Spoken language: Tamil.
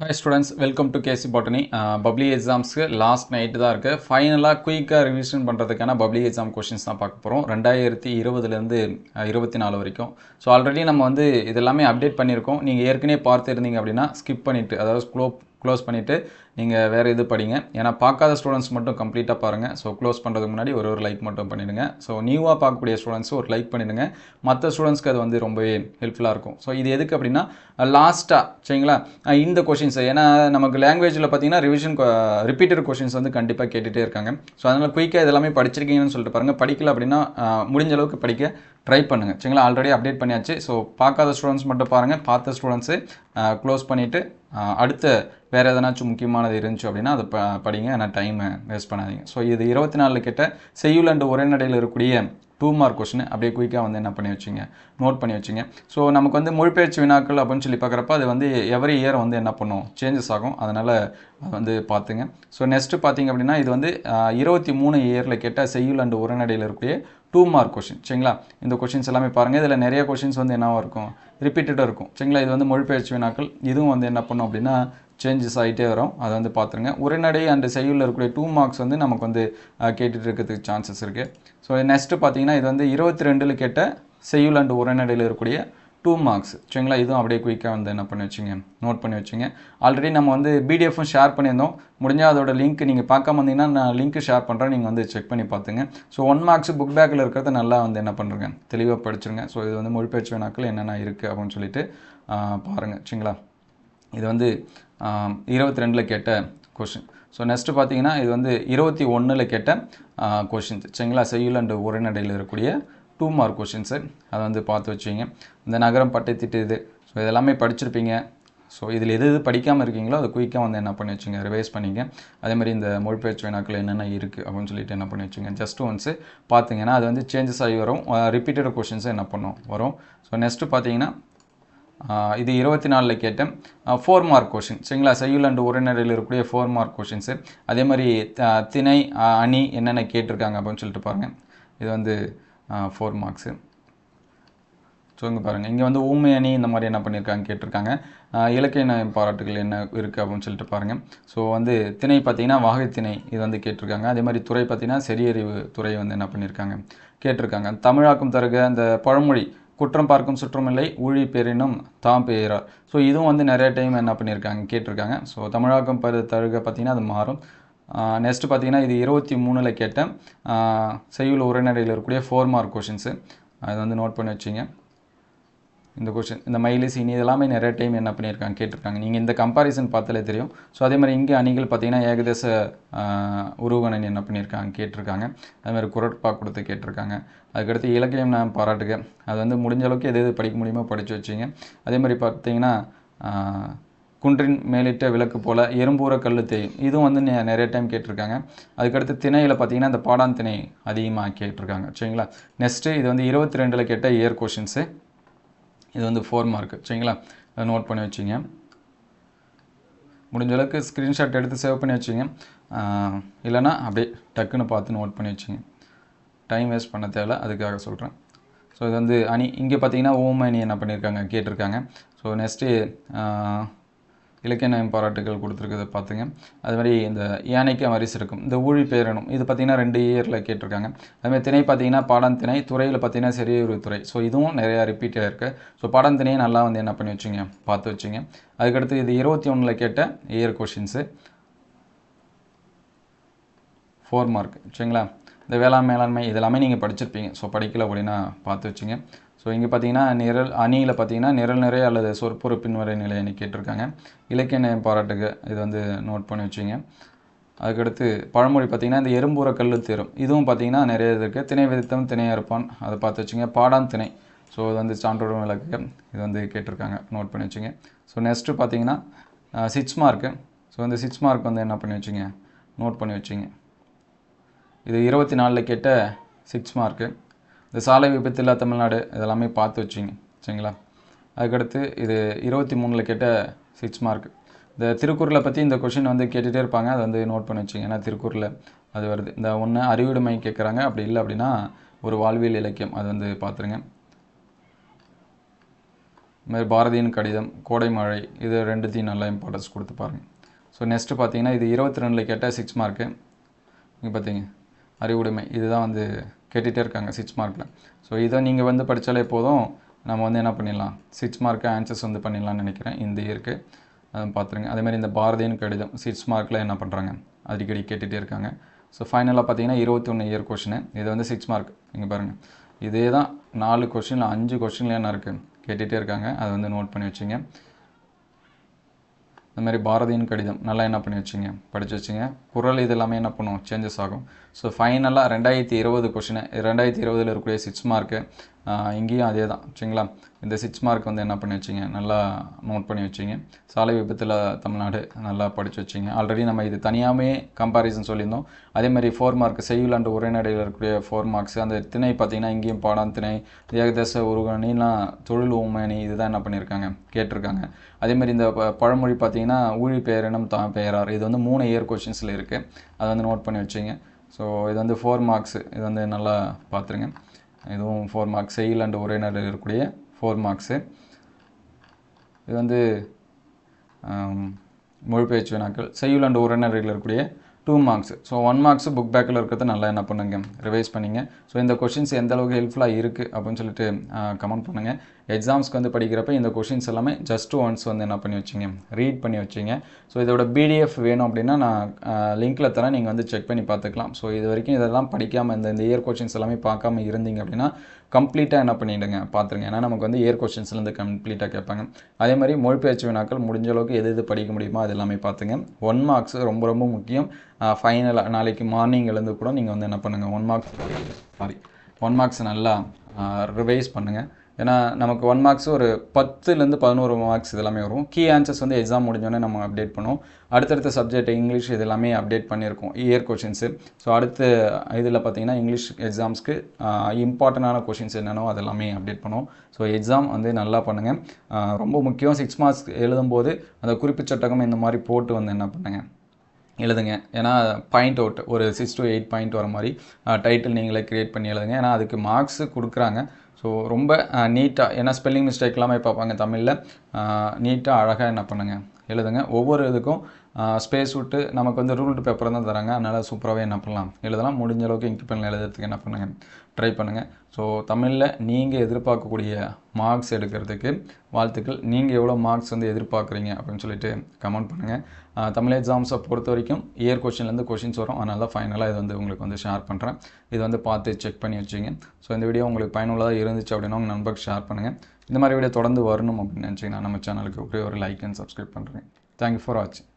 Hi students welcome to KC botany public எக்ஸாம்ஸ்க்கு last night தான் இருக்குது ஃபைனலாக குயிக்காக ரிவிஷன் பண்ணுறதுக்கான பப்ளிக் எக்ஸாம் கொஷின்ஸ் தான் பார்க்க போகிறோம் ரெண்டாயிரத்தி இருபதுலேருந்து இருபத்தி நாலு வரைக்கும். ஸோ ஆல்ரெடி நம்ம வந்து இதெல்லாமே அப்டேட் பண்ணியிருக்கோம். நீங்கள் ஏற்கனவே பார்த்துருந்தீங்க அப்படின்னா ஸ்கிப் பண்ணிவிட்டு அதாவது க்ளோ க்ளோஸ் பண்ணிவிட்டு நீங்கள் வேறு இது படிங்க. ஏன்னா பார்க்காத ஸ்டூடெண்ட்ஸ் மட்டும் கம்ப்ளீட்டாக பாருங்கள் ஸோ க்ளோஸ் பண்ணுறதுக்கு முன்னாடி ஒரு ஒரு லைக் மட்டும் பண்ணிவிடுங்க ஸோ நியூவாக பார்க்கக்கூடிய ஸ்டூடெண்ட்ஸும் ஒரு லைக் பண்ணிடுங்க. மற்ற ஸ்டூடெண்ட்ஸ்க்கு அது வந்து ரொம்பவே ஹெல்ப்ஃபுல்லாக இருக்கும். ஸோ இது எதுக்கு அப்படின்னா லாஸ்ட்டாக சரிங்களா? இந்த கொஷின்ஸ் ஏன்னா நமக்கு லாங்குவேஜில் பார்த்தீங்கன்னா ரிவிஷன் ரிப்பீட்டட் கொஷின்ஸ் வந்து கண்டிப்பாக கேட்டுகிட்டே இருக்காங்க. ஸோ அதனால் குயிக்காக இதெல்லாமே படிச்சிருக்கீங்கன்னு சொல்லிட்டு பாருங்கள் படிக்கல அப்படின்னா முடிஞ்ச அளவுக்கு படிக்க ட்ரை பண்ணுங்கள் சரிங்களா? ஆல்ரெடி அப்டேட் பண்ணியாச்சு. ஸோ பார்க்காத ஸ்டூடெண்ட்ஸ் மட்டும் பாருங்கள் பார்த்த ஸ்டூடெண்ட்ஸு க்ளோஸ் பண்ணிவிட்டு அடுத்த வேறு எதனாச்சும் முக்கியமானது இருந்துச்சு அப்படின்னா அதை ப படிங்க ஆனால் டைமை வேஸ்ட் பண்ணாதீங்க. ஸோ இது இருபத்தி நாலு கிட்ட செய்யுள் அண்டு உரைநடையில் இருக்கக்கூடிய டூ மார்க் கொஷின் அப்படியே குயிக்காக வந்து என்ன பண்ணி வச்சிங்க? நோட் பண்ணி வச்சுங்க. ஸோ நமக்கு வந்து மொழிபெயர்ச்சி வினாக்கள் அப்படின்னு சொல்லி பார்க்குறப்ப அது வந்து எவரி இயர் வந்து என்ன பண்ணும்? சேஞ்சஸ் ஆகும். அதனால் அது வந்து பார்த்துங்க. ஸோ நெக்ஸ்ட்டு பார்த்தீங்க அப்படின்னா இது வந்து இருபத்தி மூணு இயரில் கேட்ட செய்யுள் அண்டு உரைநடையில் இருக்கக்கூடிய டூ மார்க் கொஷின் சரிங்களா? இந்த கொஷின்ஸ் எல்லாமே பாருங்கள் இதில் நிறைய கொஷின்ஸ் வந்து என்னவாக இருக்கும்? ரிப்பீட்டடாக இருக்கும். சரிங்களா? இது வந்து மொழிபெயர்ச்சி வினாக்கள். இதுவும் வந்து என்ன பண்ணும் அப்படின்னா சேஞ்சஸ் ஆகிட்டே வரும். அதை வந்து பார்த்துருங்க. உரைநடை அண்ட் செய்யுளில் இருக்கக்கூடிய டூ மார்க்ஸ் வந்து நமக்கு வந்து கேட்டுட்டு இருக்கிறதுக்கு சான்சஸ் இருக்குது ஸோ நெக்ஸ்ட்டு பார்த்தீங்கன்னா இது வந்து இருபத்தி ரெண்டில் கேட்ட செய்யுள் அண்ட் உரைநடையில் இருக்கக்கூடிய டூ மார்க்ஸ் சரிங்களா? இதுவும் அப்படியே குயிக்காக வந்து என்ன பண்ணி வச்சுங்க நோட் பண்ணி வச்சுங்க. ஆல்ரெடி நம்ம வந்து பிடிஎஃப்பும் ஷேர் பண்ணியிருந்தோம். முடிஞ்சால் அதோட லிங்க் நீங்கள் பார்க்காம வந்தீங்கன்னா நான் லிங்க் ஷேர் பண்ணுறேன் நீங்கள் வந்து செக் பண்ணி பார்த்துங்க. ஸோ ஒன் மார்க்ஸ் புக் பேக்கில் இருக்கிறத நல்லா வந்து என்ன பண்ணுறேங்க தெளிவாக படிச்சிருங்க. ஸோ இது வந்து மொழிபெயர்ச்சி வினாக்கள் என்னென்ன இருக்குது அப்படின்னு சொல்லிட்டு பாருங்கள் சரிங்களா? இது வந்து இருபத்தி ரெண்டில் கேட்ட கொஷின் ஸோ நெக்ஸ்ட்டு பார்த்தீங்கன்னா இது வந்து இருபத்தி ஒன்றில் கேட்ட கொஷின்ஸ் சரிங்களா? செய்யுள் அண்டு உரைநடையில் இருக்கக்கூடிய டூ மார்க் கொஷின்ஸு அதை வந்து பார்த்து வச்சுங்க. இந்த நகரம் பட்டை திட்டு இது ஸோ இதெல்லாமே படிச்சிருப்பீங்க. ஸோ இதில் எது எது படிக்காமல் இருக்கீங்களோ அதை குயிக்காக வந்து என்ன பண்ணி வச்சுங்க? ரிவைஸ் பண்ணிங்க. அதே மாதிரி இந்த மொழிபெயர்ச்சி வினாக்கள் என்னென்ன இருக்குது அப்படின்னு சொல்லிட்டு என்ன பண்ணி வச்சுங்க? ஜஸ்ட் ஒன்ஸு பார்த்தீங்கன்னா அது வந்து சேஞ்சஸ் ஆகி வரும். ரிப்பீட்டட் கொஷின்ஸும் என்ன பண்ணும்? வரும். ஸோ நெக்ஸ்ட்டு பார்த்தீங்கன்னா இது இருபத்தி நாலில் கேட்டேன். ஃபோர் மார்க் கொஷின் சரிங்களா? செய்யுள் அண்டு உரைநடையில் இருக்கக்கூடிய ஃபோர் மார்க் கொஷின்ஸு அதே மாதிரி திணை அணி என்னென்ன கேட்டிருக்காங்க அப்படின்னு சொல்லிட்டு பாருங்கள் இது வந்து ஃபோர் மார்க்ஸு ஸோ இங்கே பாருங்கள் இங்கே வந்து ஊமை அணி இந்த மாதிரி என்ன பண்ணியிருக்காங்க கேட்டிருக்காங்க. இலக்கிய பாராட்டுகள் என்ன இருக்குது அப்படின்னு சொல்லிட்டு பாருங்கள் ஸோ வந்து திணை பார்த்தீங்கன்னா வாகைத்திணை இது வந்து கேட்டிருக்காங்க. அதே மாதிரி துறை பார்த்தீங்கன்னா செரியறிவு துறை வந்து என்ன பண்ணியிருக்காங்க கேட்டிருக்காங்க. தமிழாக்கம் தருக அந்த பழமொழி குற்றம் பார்க்கும் சுற்றமில்லை ஊழி பேரினும் தாம் பெயரார் ஸோ இதுவும் வந்து நிறைய டைம் என்ன பண்ணியிருக்காங்க கேட்டிருக்காங்க. ஸோ தமிழாக்கம் பரு தழுக பார்த்திங்கன்னா அது மாறும். நெக்ஸ்ட்டு பார்த்தீங்கன்னா இது இருபத்தி மூணில் கேட்ட செய்யுள் உரைநடையில் இருக்கக்கூடிய ஃபோர் மார்க் கொஷின்ஸு அதை வந்து நோட் பண்ணி வச்சிங்க. இந்த கொஷின் இந்த மயிலி இனி இதெல்லாமே நிறைய டைம் என்ன பண்ணியிருக்காங்க கேட்டிருக்காங்க. நீங்கள் இந்த கம்பாரிசன் பார்த்தாலே தெரியும். ஸோ அதே மாதிரி இங்கே அணிகள் பார்த்தீங்கன்னா ஏகதேச உருவகணன் என்ன பண்ணியிருக்காங்க கேட்டிருக்காங்க. அதே மாதிரி குரட்பா கொடுத்து கேட்டிருக்காங்க. அதுக்கடுத்து இலக்கியம் நான் பாராட்டுக அது வந்து முடிஞ்ச அளவுக்கு எது எது படிக்க முடியுமோ படித்து வச்சிங்க. அதே மாதிரி பார்த்தீங்கன்னா குன்றின் மேலிட்ட விளக்கு போல் எறும்பூர கல் தேயும். இதுவும் வந்து நிறைய டைம் கேட்டிருக்காங்க. அதுக்கடுத்து திணையில் பார்த்தீங்கன்னா இந்த பாடான் திணை அதிகமாக கேட்டிருக்காங்க. சரிங்களா? நெக்ஸ்ட்டு இது வந்து இருபத்தி ரெண்டில் கேட்ட இயர் கொஷின்ஸு இது வந்து ஃபோர் மார்க்கு சரிங்களா? அதை நோட் பண்ணி வச்சிங்க. முடிஞ்ச அளவுக்கு ஸ்க்ரீன்ஷாட் எடுத்து சேவ் பண்ணி வச்சிங்க. இல்லைனா அப்படியே டக்குன்னு பார்த்து நோட் பண்ணி வச்சிங்க. டைம் வேஸ்ட் பண்ண தேவை அதுக்காக சொல்கிறேன் ஸோ இது வந்து அணி இங்கே பார்த்தீங்கன்னா ஓம் அணி என்ன பண்ணியிருக்காங்க கேட்டிருக்காங்க. ஸோ நெக்ஸ்ட்டு இலக்கிய நயம் பாராட்டுகள் கொடுத்துருக்கதை பார்த்துங்க. அது மாதிரி இந்த யானைக்கு வரிசு இருக்கும் இந்த ஊழி பேரணும் இது பார்த்திங்கன்னா ரெண்டு இயரில் கேட்டிருக்காங்க. அதுமாதிரி திணை பார்த்தீங்கன்னா பாடம் திணை துறையில் பார்த்தீங்கன்னா செறியூர் துறை. ஸோ இதுவும் நிறையா ரிப்பீட்டாக இருக்குது ஸோ பாடம் திணையை நல்லா வந்து என்ன பண்ணி வச்சுங்க? பார்த்து வச்சுங்க. அதுக்கடுத்து இது இருபத்தி ஒன்றில் கேட்ட இயர் கொஷின்ஸு ஃபோர் மார்க் சரிங்களா? இந்த வேளாண் மேலாண்மை இதெல்லாமே நீங்கள் படிச்சிருப்பீங்க. ஸோ படிக்கல அப்படின்னா பார்த்து வச்சுங்க. ஸோ இங்கே பார்த்தீங்கன்னா நிரல் அணியில் பார்த்தீங்கன்னா நிரல் நிறை அல்லது சொற்பொரு பின்வரை நிலையை கேட்டிருக்காங்க. இலக்கிய நயம் பாராட்டுக்கு இது வந்து நோட் பண்ணி வச்சிங்க. அதுக்கடுத்து பழமொழி பார்த்திங்கன்னா இந்த எறும்புற கல் தேரும். இதுவும் பார்த்தீங்கன்னா நிறைய இது இருக்குது திணை விதித்தம் திணையாக இருப்பான். அதை பார்த்து வச்சுங்க. பாடான் திணை. ஸோ இது வந்து சான்றோடு விளக்கு. இது வந்து கேட்டிருக்காங்க. நோட் பண்ணி வச்சுங்க. ஸோ நெக்ஸ்ட்டு பார்த்தீங்கன்னா சிக்ஸ் மார்க்கு ஸோ இந்த சிக்ஸ் மார்க் வந்து என்ன பண்ணி வச்சிங்க? நோட் பண்ணி வச்சிங்க. இது இருபத்தி நாலில் கேட்ட சிக்ஸ் மார்க்கு இந்த சாலை விபத்தில்லா தமிழ்நாடு இதெல்லாமே பார்த்து வச்சிங்க சரிங்களா? அதுக்கடுத்து இது இருபத்தி மூணில் கேட்ட சிக்ஸ் மார்க் இந்த திருக்குறளை பற்றி இந்த கொஷின் வந்து கேட்டுகிட்டே இருப்பாங்க. அதை வந்து நோட் பண்ணி வச்சிங்க. ஏன்னா திருக்குறளில் அது வருது. இந்த ஒன்று அறிவுடைமை கேட்குறாங்க அப்படி இல்லை அப்படின்னா ஒரு வாழ்வியல் இலக்கியம். அது வந்து பார்த்துருங்க இதுமாதிரி பாரதியின் கடிதம் கோடை மழை இது ரெண்டுத்தையும் நல்லா இம்பார்ட்டன்ஸ் கொடுத்து பாருங்கள் ஸோ நெக்ஸ்ட்டு பார்த்தீங்கன்னா இது இருபத்தி ரெண்டில் கேட்டால் சிக்ஸ் மார்க்கு இங்கே பார்த்தீங்க அறிவுடைமை. இதுதான் வந்து கேட்டுகிட்டே இருக்காங்க சிக்ஸ் மார்க்கில் ஸோ இதை நீங்கள் வந்து படித்தாலே போதும். நம்ம வந்து என்ன பண்ணிடலாம்? சிக்ஸ் மார்க்கு ஆன்சர்ஸ் வந்து பண்ணிடலாம்னு நினைக்கிறேன். இந்த இயருக்கு. அதை பார்த்துருங்க அதேமாதிரி இந்த பாரதியின் கடிதம் சிக்ஸ் மார்க்கில் என்ன பண்ணுறாங்க அடிக்கடி கேட்டுகிட்டே இருக்காங்க. ஸோ ஃபைனலாக பார்த்தீங்கன்னா இருபத்தொன்று இயர் கொஷினு இது வந்து சிக்ஸ் மார்க் இங்கே பாருங்கள் இதே தான் நாலு கொஷினில் அஞ்சு கொஷினில் என்ன இருக்குது கேட்டுகிட்டே இருக்காங்க. அதை வந்து நோட் பண்ணி வச்சுங்க. இந்த மாதிரி பாரதியின் கடிதம் நல்லா என்ன பண்ணி வச்சுங்க? படித்து வச்சுங்க. குரல் இது எல்லாமே என்ன பண்ணும்? சேஞ்சஸ் ஆகும். ஸோ ஃபைனலாக ரெண்டாயிரத்தி இருபது கொஷினு ரெண்டாயிரத்தி இருபதில் இருக்கக்கூடிய சிக்ஸ் மார்க்கு இங்கேயும் அதே தான் சரிங்களா? இந்த சிக்ஸ் மார்க் வந்து என்ன பண்ணி வச்சிங்க? நல்லா நோட் பண்ணி வச்சிங்க. சாலை விபத்தில் தமிழ்நாடு நல்லா படித்து வச்சிங்க. ஆல்ரெடி நம்ம இது தனியாகவே கம்பாரிசன் சொல்லியிருந்தோம். அதே மாதிரி ஃபோர் மார்க் செய்யுள் அண்ட் உரைநடையில் இருக்கக்கூடிய ஃபோர் மார்க்ஸ் அந்த திணை பார்த்தீங்கன்னா இங்கேயும் பாடம் திணை ஏகதேச உருகணிலாம் தொழில் ஊமணி இதுதான் என்ன பண்ணியிருக்காங்க? கேட்டிருக்காங்க. அதே மாதிரி இந்த பழமொழி பார்த்தீங்கன்னா ஊழி பெயரினம் தான் பெயரார். இது வந்து மூணு இயர் கொஷின்ஸில் இருக்குது அதை வந்து நோட் பண்ணி வச்சிங்க. ஸோ இது வந்து ஃபோர் மார்க்ஸ் இது வந்து நல்லா பார்த்துருங்க. இதுவும் ஃபோர் மார்க்ஸ் செயல் அண்ட் உரைநடையில் இருக்கக்கூடிய ஃபோர் மார்க்ஸு இது வந்து ஆம், மொழிபெயர்ச்சி வினாக்கள். செய்யுள் அண்ட் உரைநடையில் இருக்கக்கூடிய two marks so one marks book பேக்கில் இருக்கிறத நல்லா என்ன பண்ணுங்க? ரிவைஸ் பண்ணிங்க. ஸோ இந்த கொஷின்ஸ் எந்த அளவுக்கு ஹெல்ப்ஃபுல்லாக இருக்குது அப்படின்னு சொல்லிட்டு கமெண்ட் பண்ணுங்கள் எக்ஸாம்ஸ்க்கு வந்து படிக்கிறப்ப இந்த கொஷின்ஸ் எல்லாமே ஜஸ்ட் ஒன்ஸ் வந்து என்ன பண்ணி வச்சிங்க? ரீட் பண்ணி வச்சிங்க. ஸோ இதோட பிடிஎஃப் வேணும் அப்படின்னா நான் லிங்க்கில் தரேன். நீங்கள் வந்து செக் பண்ணி பார்த்துக்கலாம். ஸோ இது வரைக்கும் இதெல்லாம் படிக்காமல் இந்த இந்த இயர் கொஷின்ஸ் எல்லாமே பார்க்காம இருந்தீங்க அப்படின்னா கம்ப்ளீட்டாக என்ன பண்ணிவிடுங்க பார்த்துருங்க. ஏன்னா நமக்கு வந்து இயர் கொஷின்ஸ்லேருந்து கம்ப்ளீட்டாக கேட்பாங்க. அதே மாதிரி மொழிபெயர்ச்சி வினாக்கள் முடிஞ்ச அளவுக்கு எது எது படிக்க முடியுமோ அது எல்லாமே பார்த்துங்க. ஒன் மார்க்ஸ் ரொம்ப ரொம்ப முக்கியம். ஃபைனலாக நாளைக்கு மார்னிங் எழுந்து கூட நீங்கள் வந்து என்ன பண்ணுங்கள் one marks sorry one marks நல்லா ரிவைஸ் பண்ணுங்கள் ஏன்னா நமக்கு ஒன் மார்க்ஸ் ஒரு பத்துலேருந்து பதினோரு மார்க்ஸ் இதெல்லாமே வரும். கீ ஆன்சர்ஸ் வந்து எக்ஸாம் முடிஞ்சோடனே நம்ம அப்டேட் பண்ணுவோம். அடுத்தடுத்த சப்ஜெக்ட் இங்கிலீஷ் இது எல்லாமே அப்டேட் பண்ணியிருக்கோம். இயர் கொஷின்ஸு ஸோ அடுத்த இதில் பார்த்தீங்கன்னா இங்கிலீஷ் எக்ஸாம்ஸ்க்கு இம்பார்ட்டண்டான கொஷின்ஸ் என்னென்னோ அதெல்லாமே அப்டேட் பண்ணுவோம். ஸோ எக்ஸாம் வந்து நல்லா பண்ணுங்கள் ரொம்ப முக்கியம். சிக்ஸ் மார்க்ஸ் எழுதும்போது அந்த குறிப்பு சட்டகம் இந்த மாதிரி போட்டு வந்து என்ன பண்ணுங்கள் எழுதுங்க. ஏன்னா பாயிண்ட் அவுட் ஒரு சிக்ஸ் டு எயிட் பாயிண்ட் வர மாதிரி டைட்டில் நீங்களே க்ரியேட் பண்ணி எழுதுங்க. ஏன்னா அதுக்கு மார்க்ஸ் கொடுக்குறாங்க. ஸோ ரொம்ப நீட்டாக ஏன்னா ஸ்பெல்லிங் மிஸ்டேக் இல்லாமல் பார்ப்பாங்க தமிழில். நீட்டாக அழகாக என்ன பண்ணுங்கள் எழுதுங்க. ஒவ்வொரு இதுக்கும் ஸ்பேஸ் விட்டு நமக்கு வந்து ரூல்டு பேப்பர் தான் தராங்க. அதனால் சூப்பராகவே என்ன பண்ணலாம்? எழுதலாம். முடிஞ்ச அளவுக்கு இங்க் எழுதுறதுக்கு என்ன பண்ணுங்கள் ட்ரை பண்ணுங்கள் ஸோ தமிழில் நீங்கள் எதிர்பார்க்கக்கூடிய மார்க்ஸ் எடுக்கிறதுக்கு வாழ்த்துக்கள். நீங்கள் எவ்வளோ மார்க்ஸ் வந்து எதிர்பார்க்குறீங்க அப்படின்னு சொல்லிட்டு கமெண்ட் பண்ணுங்கள் தமிழ் எக்ஸாம்ஸை பொறுத்த வரைக்கும் இயர் கொஷின்லேருந்து கொஷின்ஸ் வரும். அதனால தான் ஃபைனலாக இது வந்து உங்களுக்கு வந்து ஷேர் பண்ணுறேன் இது வந்து பார்த்து செக் பண்ணி வச்சுங்க ஸோ இந்த வீடியோ உங்களுக்கு பயனுள்ளதாக இருந்துச்சு அப்படின்னா உங்கள் நண்பருக்கு ஷேர் பண்ணுங்கள் இந்த மாதிரி வீடியோ தொடர்ந்து வரணும் அப்படின்னு நினச்சிங்கன்னா நம்ம சேனலுக்கு ஒரே ஒரு லைக் அண்ட் சப்ஸ்கிரைப் பண்ணுறேன் தேங்க்யூ ஃபார் வாட்சிங்